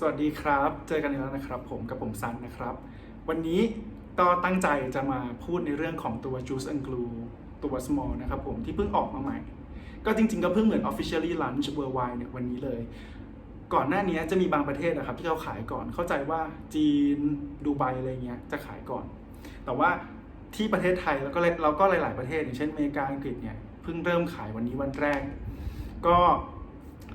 สวัสดีครับ เจอกันอีกแล้วนะครับ ผมกับผมซันนะครับ วันนี้ก็ตั้งใจจะมาพูดในเรื่องของตัว Juice and Glue ตัว small นะครับผมที่เพิ่งออกมาใหม่ ก็จริงๆ ก็เพิ่งเหมือน officially launch worldwide เนี่ยวันนี้เลย ก่อนหน้านี้จะมีบางประเทศนะครับ ที่เขาขายก่อนเข้าใจว่าจีนดูไบอะไรเงี้ยจะขายก่อน แต่ว่าที่ประเทศไทยแล้วก็เลยเราก็หลาย ๆประเทศ อย่างเช่นอเมริกาอังกฤษเนี่ยเพิ่งเริ่มขายวันนี้วันแรก ก็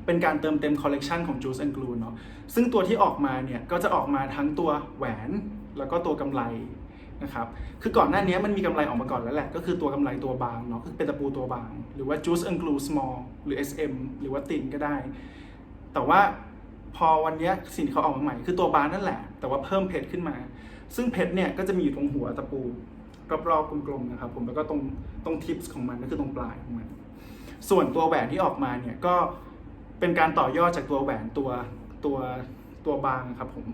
เป็นการเติมเต็มคอลเลกชันของ Juice and Glue เนาะซึ่งตัวที่ออกมาเนี่ยก็จะออกมาทั้งตัวแหวนแล้วก็ตัวกำไรนะครับ คือก่อนหน้านี้มันมีกำไรออกมาก่อนแล้วแหละ ก็คือตัวกำไรตัวบางเนาะคือเป็นตะปูตัวบาง หรือว่า Juice and Glue Small หรือ SM หรือว่าตินก็ได้ แต่ว่าพอวันนี้สิ่งที่เขาออกมาใหม่คือตัวบางนั่นแหละ แต่ว่าเพิ่มเพชรขึ้นมา ซึ่งเพชรเนี่ยก็จะมีอยู่ตรงหัวตะปูรอบๆกลมๆนะครับผม แล้วก็ตรงตรงทิปส์ของมันก็คือตรงปลายของมัน ส่วนตัวแหวนที่ออกมาเนี่ยก็ เป็นการต่อยอดจากตัวแหวนตัวตัวตัวบางครับผม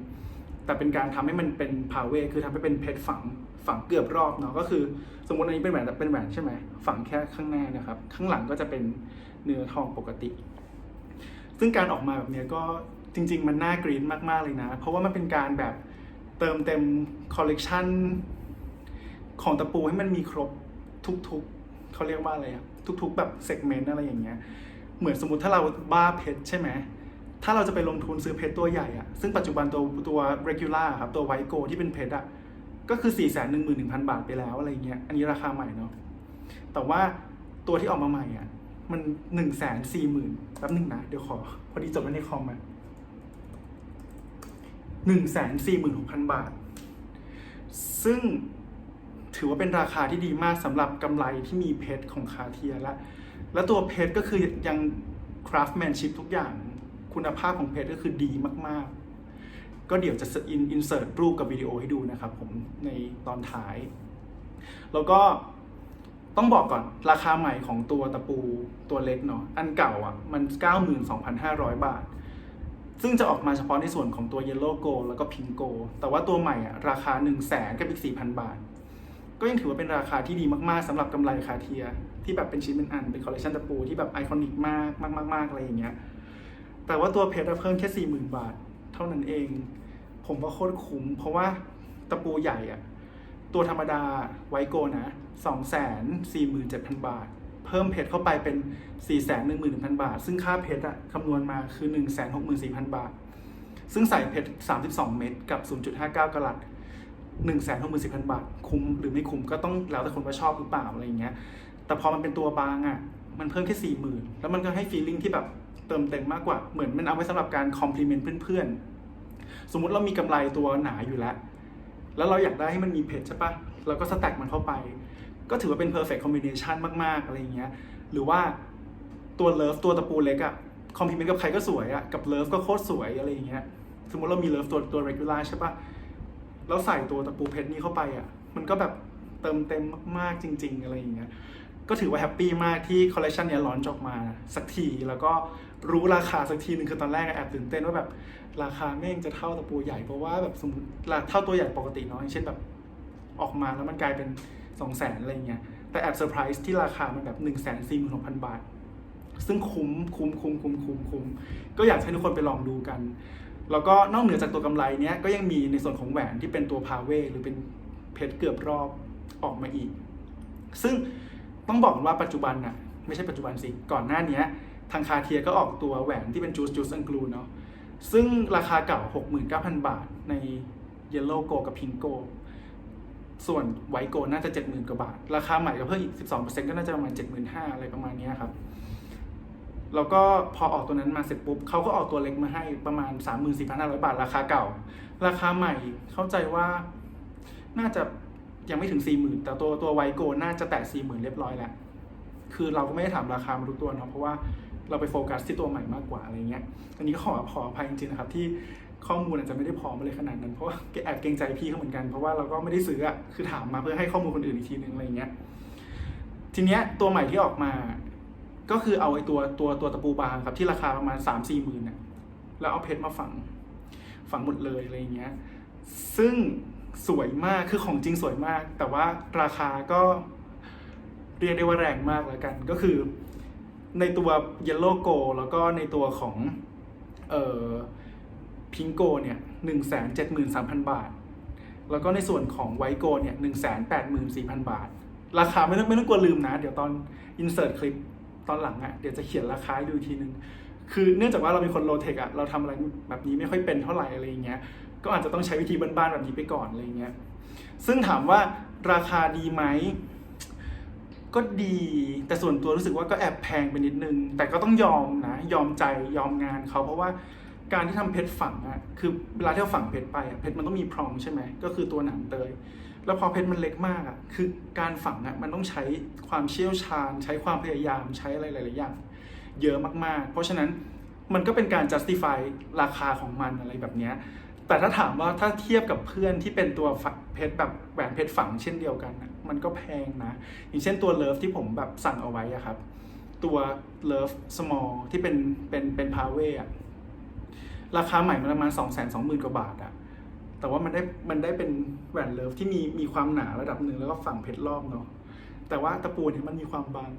แต่เป็นการทำให้มันเป็นพาเวคือทำให้เป็นเพชรฝังฝังเกือบรอบเนาะก็คือสมมติอันนี้เป็นแหวนแต่เป็นแหวนใช่ไหมฝังแค่ข้างหน้านะครับ ข้างหลังก็จะเป็นเนื้อทองปกติ ซึ่งการออกมาแบบนี้ก็จริง ๆ มันน่ากรี๊ดมากๆเลยนะ เพราะว่ามันเป็นการแบบเติมเต็มคอลเลกชันของตะปูให้มันมีครบทุกๆเขาเรียกว่าอะไรอะทุก ๆ แบบเซกเมนต์อะไรอย่างเงี้ย เหมือนสมมติถ้าเราบ้าเพชรใช่ไหมถ้าเราจะไปลงทุนซื้อเพชรตัวใหญ่อะซึ่งปัจจุบันตัวตัว regular ครับตัวไวโกที่เป็นเพชรอะก็คือ 4 1 1 0 0 0 บาทไปแล้วอะไรเงี้ย อันนี้ราคาใหม่เนาะ แต่ว่าตัวที่ออกมาใหม่อะมัน 1 4 0 0 0 0แป๊บนึงนะ เดี๋ยวขอ พอดีจดไว้ในคอมอะ1 4 6 0 0 0บาท ซึ่งถือว่าเป็นราคาที่ดีมากสำหรับกำไรที่มีเพชรของคาเทียและ แล้วตัวเพชรก็คือยัง craftsmanship ทุกอย่าง คุณภาพของเพชรก็คือดีมากๆ ก็เดี๋ยวจะอินเสิร์ตรูปกับวิดีโอให้ดูนะครับผมในตอนท้าย แล้วก็ต้องบอกก่อนราคาใหม่ของตัวตะปูตัวเล็กเนาะอันเก่าอะมัน 92,500 บาท ซึ่งจะออกมาเฉพาะในส่วนของตัว Yellow Gold แล้วก็ Pink Gold แต่ว่าตัวใหม่อะราคา 1 0 0 0 0แสนกับอีก4,000 บาท ก็ยังถือว่าเป็นราคาที่ดีมากๆสำหรับกำไรคาเทีย ที่แบบเป็นชิ้นเป็นอันเป็นคอลเลคชันตะปูที่แบบไอคอนิกมากมากมากอะไรอย่างเงี้ยแต่ว่าตัวเพชรเพิ่มแค่สี่หมื่นบาท เท่านั้นเอง ผมว่าโคตรคุ้ม เพราะว่าตะปูใหญ่อะตัวธรรมดาไวโกนะสองแสนสี่หมื่นเจ็ดพันบาท เพิ่มเพชรเข้าไปเป็นสี่แสนหนึ่งหมื่นหนึ่งพันบาท ซึ่งค่าเพชรอะคำนวณมาคือหนึ่งแสนหกหมื่นสี่พันบาท ซึ่งใส่เพชรสามสิบสองเม็ดกับศูนย์จุดห้าเก้ากรัต หนึ่งแสนหกหมื่นสิบพันบาท คุ้มหรือไม่คุ้มก็ต้องแล้วแต่คนว่าชอบหรือเปล่าอะไรอย่างเงี้ย แต่พอมันเป็นตัวบางอะ มันเพิ่มแค่สี่หมื่นแล้วมันก็ให้ฟีลลิ่งที่แบบเติมเต็มมากกว่า เหมือนมันเอาไว้สำหรับการคอมพลีเมนต์เพื่อนๆ สมมุติเรามีกำไรตัวหนาอยู่แล้ว แล้วเราอยากได้ให้มันมีเพชรใช่ปะเราก็สแต็กมันเข้าไป ก็ถือว่าเป็น perfect combination มากๆอะไรอย่างเงี้ย หรือว่าตัวเลิฟตัวตะปูเล็กอะคอมพลีเมนต์กับใครก็สวยอะกับเลิฟก็โคตรสวยอะไรอย่างเงี้ย สมมติเรามีเลิฟตัวตัว regular ใช่ปะ แล้วใส่ตัวตะปูเพชรนี้เข้าไปอะ มันก็แบบเติมเต็มมากๆจริง ๆ อะไรอย่างเงี้ย ก็ถือว่าแฮปปี้มากที่คอลเลคชันเนี้ยลอนออกมาสักที แล้วก็รู้ราคาสักทีหนึ่งคือตอนแรกแอบตื่นเต้นว่าแบบราคาแม่งจะเท่าตะปูใหญ่เพราะว่าแบบสมมติเท่าตัวใหญ่ปกติเนาะอย่างเช่นแบบออกมาแล้วมันกลายเป็น2องแสนอะไรเงี้ย แต่แอบเซอร์ไพรส์ที่ราคามันแบบ1นึ่งแสนสี่หมื่นหกพันบาท ซึ่งคุ้มคุ้มคุ้มคุ้มคุ้มคุ้มก็อยากให้ทุกคนไปลองดูกัน แล้วก็นอกเหนือจากตัวกำไรเนี้ยก็ยังมีในส่วนของแหวนที่เป็นตัวพาเวหรือเป็นเพชรเกือบรอบออกมาอีก ซึ่งต้องบอกว่าปัจจุบันน่ะไม่ใช่ปัจจุบันสิ ก่อนหน้านี้ทางคาเทียก็ออกตัวแหวนที่เป็นจูสจูสอังกลูเนาะซึ่งราคาเก่า 69,000 บาทใน Yellow Go กับ Pink Go ส่วนไวโกน่าจะ 70,000 กว่าบาท ราคาใหม่ก็เพิ่มอีก 12%ก็น่าจะประมาณ 75,000 อะไรประมาณนี้ครับ แล้วก็พอออกตัวนั้นมาเสร็จปุ๊บเขาก็ออกตัวเล็กมาให้ประมาณ 34,500 บาทราคาเก่า ราคาใหม่เข้าใจว่าน่าจะยังไม่ถึง 40,000 แต่ตัวตัวไวโกน่าจะแตะ40,000 เรียบร้อยแล้วคือเราก็ไม่ได้ถามราคามาทุกตัวเนาะเพราะว่าเราไปโฟกัสที่ตัวใหม่มากกว่าอะไรเงี้ย อันนี้ก็ขอขออภัยจริงๆนะครับที่ข้อมูลอาจจะไม่ได้พร้อมมาเลยขนาดนั้น เพราะว่าแอบเกรงใจพี่เขาเหมือนกันเพราะว่าเราก็ไม่ได้ซื้ออะคือถามมาเพื่อให้ข้อมูลคนอื่นอีกทีนึงอะไรเงี้ยทีเนี้ยตัวใหม่ที่ออกมา ก็คือเอาไอ้ตัวตัวตัวตะปูบางครับที่ราคาประมาณสามสี่หมื่นเนี่ยแล้วเอาเพชรมาฝังฝังหมดเลยอะไรอย่างเงี้ย ซึ่งสวยมากคือของจริงสวยมาก แต่ว่าราคาก็เรียกได้ว่าแรงมากแล้วกัน ก็คือในตัว Yellow Go แล้วก็ในตัวของเอ่อพิงโกเนี่ยหนึ่งแสนเจ็ดหมื่นสามพันบาท แล้วก็ในส่วนของไวโกเนี่ยหนึ่งแสนแปดหมื่นสี่พันบาท ราคาไม่ต้องไม่ต้องกลัวลืมนะ เดี๋ยวตอนอินเสิร์ตคลิป ตอนหลังอะ่ะเดี๋ยวจะเขียนราคาดูอีกทีนึง คือเนื่องจากว่าเราเป็นคนโลเทคอะเราทำอะไรแบบนี้ไม่ค่อยเป็นเท่าไหร่อะไรอย่างเงี้ยก็อาจจะต้องใช้วิธีบ้านๆแบบนี้ไปก่อนอะไรอย่างเงี้ยซึ่งถามว่าราคาดีไหมก็ดีแต่ส่วนตัวรู้สึกว่าก็แอบแพงไปนิดนึง แต่ก็ต้องยอมนะ ยอมใจยอมงานเขาเพราะว่าการที่ทำเพชรฝังอะคือเวลาที่เราฝังเพชรไปอะเพชรมันต้องมีพรองใช่ไหมก็คือตัวหนังเตย แล้วพอเพชรมันเล็กมากอะคือการฝังอะมันต้องใช้ความเชี่ยวชาญ ใช้ความพยายามใช้อะไรหลายๆอย่างเยอะมากๆ เพราะฉะนั้นมันก็เป็นการ justify ราคาของมันอะไรแบบนี้แต่ถ้าถามว่าถ้าเทียบกับเพื่อนที่เป็นตัวฝังเพชรแบบแหวนเพชรฝังเช่นเดียวกันนะมันก็แพงนะ อย่างเช่นตัวเลิฟที่ผมแบบสั่งเอาไว้อะครับ ตัวเลิฟ small ที่เป็นเป็นเป็นพาเวอะราคาใหม่มันประมาณสองแสนสองหมื่นกว่าบาทอะ แต่ว่ามันได้มันได้เป็นแหวนเลิฟที่มีมีความหนาระดับหนึ่งแล้วก็ฝังเพชรรอบเนาะแต่ว่าตะปูเนี่ยมันมีความบาง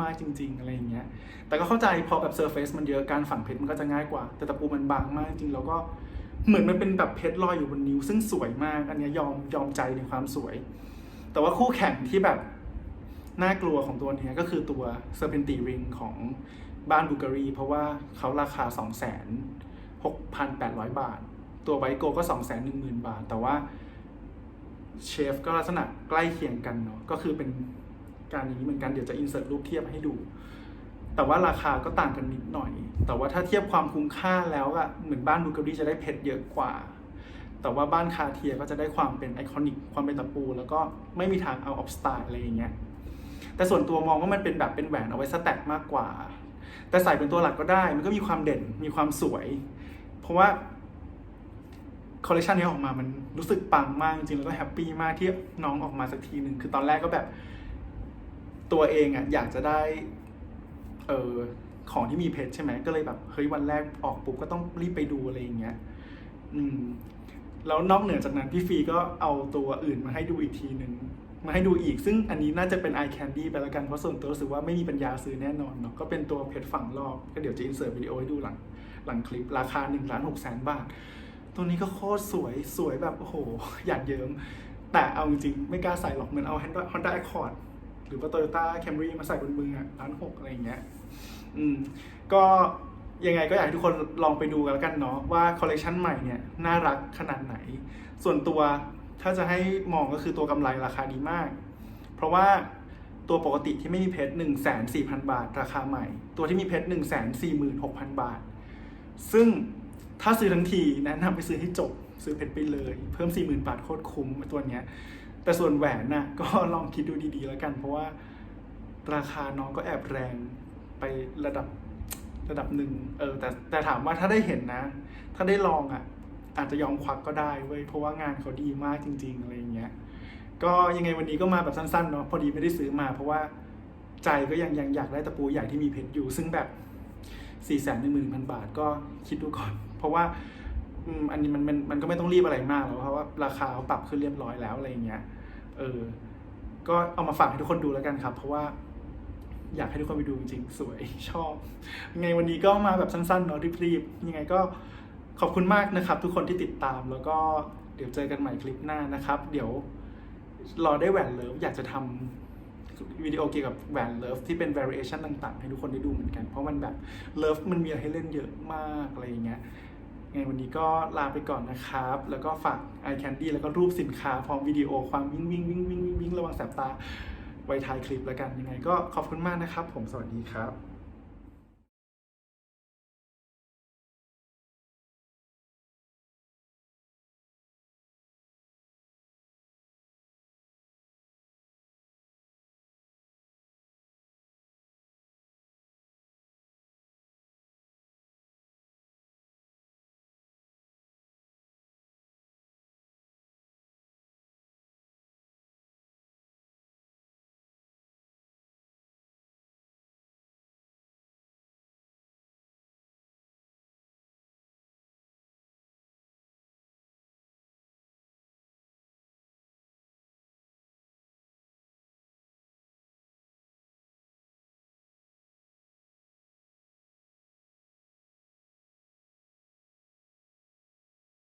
มากๆจริง ๆ อะไรอย่างเงี้ย แต่ก็เข้าใจพอแบบเซอร์เฟซมันเยอะการฝังเพชรมันก็จะง่ายกว่า แต่ตะปูมันบางมากจริงแล้วก็เหมือนมันเป็นแบบเพชรลอยอยู่บนนิ้ว ซึ่งสวยมาก อันเนี้ยยอมยอมใจในความสวย แต่ว่าคู่แข่งที่แบบน่ากลัวของตัวนี้ก็คือตัวเซอร์เพนตีริงของบ้านบูการี เพราะว่าเขาราคา 2 6 8 0 0 บาท ตัวไวโกก็2 1 0 0 0 0 บาท แต่ว่าเชฟก็ลักษณะใกล้เคียงกันเนาะก็คือเป็นการอย่างนี้เหมือนกันเดี๋ยวจะอินเสิร์ตรูปเทียบให้ดู แต่ว่าราคาก็ต่างกันนิดหน่อย แต่ว่าถ้าเทียบความคุ้มค่าแล้วอะเหมือนบ้านบูเการีจะได้เพชรเยอะกว่า แต่ว่าบ้านคาเทียก็จะได้ความเป็นไอคอนิกความเป็นตะปู แล้วก็ไม่มีทางเอาออฟสไตล์อะไรอย่างเงี้ยแต่ส่วนตัวมองว่ามันเป็นแบบเป็นแหวนเอาไว้สแต็กมากกว่า แต่ใส่เป็นตัวหลักก็ได้ มันก็มีความเด่นมีความสวย เพราะว่า คอลเลคชันนี้ออกมามันรู้สึกปังมากจริงแล้วก็แฮปปี้มากที่น้องออกมาสักทีหนึ่งคือตอนแรกก็แบบ ตัวเองอะอยากจะได้ เออของที่มีเพชรใช่ไหมก็เลยแบบเฮ้ยวันแรกออกปุ๊บก็ต้องรีบไปดูอะไรอย่างเงี้ย อืม แล้วนอกเหนือจากนั้นพี่ฟีก็เอาตัวอื่นมาให้ดูอีกทีหนึ่งมาให้ดูอีก ซึ่งอันนี้น่าจะเป็น eye candy ไปแล้วกัน เพราะส่วนตัวรู้สึกว่าไม่มีปัญญาซื้อแน่นอนเนาะก็เป็นตัวเพชรฝั่งรอบ ก็เดี๋ยวจะอินเสิร์ตวิดีโอให้ดูหลัง หลังคลิปราคา1ล้าน6แสนบาท ตัวนี้ก็โคตรสวยสวยแบบโอ้โหอยากเยิ้มแต่เอาจริงๆไม่กล้าใส่หรอกเหมือนเอา Honda Accord หรือว่า Toyota Camry มาใส่บนมืออะล้านหกอะไรอย่างเงี้ยอืมก็ยังไงก็อยากให้ทุกคนลองไปดูกันแล้วกันเนาะว่าคอลเลคชันใหม่เนี่ยน่ารักขนาดไหน ส่วนตัวถ้าจะให้มองก็คือตัวกำไรราคาดีมาก เพราะว่าตัวปกติที่ไม่มีเพชรหนึ่งแสนสี่พันบาท ราคาใหม่ ตัวที่มีเพชรหนึ่งแสนสี่หมื่นหกพันบาท ซึ่ง ถ้าซื้อทั้งทีแนะนำไปซื้อให้จบ ซื้อเพชรไปเลย เพิ่มสี่หมื่นบาทโคตรคุ้มตัวเนี้ย แต่ส่วนแหวนน่ะก็ลองคิดดูดีๆแล้วกัน เพราะว่าราคาน้องก็แอบแรงไประดับระดับหนึ่งเออแต่แต่ถามว่าถ้าได้เห็นนะ ถ้าได้ลองอะ อาจจะยอมควักก็ได้เว้ยเพราะว่างานเขาดีมากจริง ๆ อะไรอย่างเงี้ยก็ยังไงวันนี้ก็มาแบบสั้นๆเนาะพอดีไม่ได้ซื้อมา เพราะว่าใจก็ยังยังอยากได้ตะปูใหญ่ที่มีเพชรอยู่ ซึ่งแบบ 4ี่แสนหนึ่งหมื่นพันบาทก็คิดดูก่อน เพราะว่าอันนี้มันมันมันก็ไม่ต้องรีบอะไรมากแล้วเพราะว่าราคาเขาปรับขึ้นเรียบร้อยแล้วอะไรเงี้ย เออ ก็เอามาฝากให้ทุกคนดูแล้วกันครับ เพราะว่าอยากให้ทุกคนไปดูจริงๆ สวยชอบ ไงวันนี้ก็มาแบบสั้นๆเนาะรีบๆยังไงก็ขอบคุณมากนะครับ ทุกคนที่ติดตามแล้วก็เดี๋ยวเจอกันใหม่คลิปหน้านะครับ เดี๋ยวรอได้แหวนเลิฟอยากจะทำ วิดีโอเกี่ยวกับแหวนเลิฟที่เป็น variation ต่างๆ ให้ทุกคนได้ดูเหมือนกัน เพราะมันแบบเลิฟมันมีอะไรให้เล่นเยอะมากอะไรอย่างเงี้ยไงวันนี้ก็ลาไปก่อนนะครับ แล้วก็ฝาก i candy แล้วก็รูปสินค้าพร้อมวิดีโอความวิ่งวิ่งวิ่งวิ่งวิ่งวิ่งระวังแสบตาไว้ท้ายคลิปแล้วกันยังไง ก็ขอบคุณมากนะครับ ผมสวัสดีครับ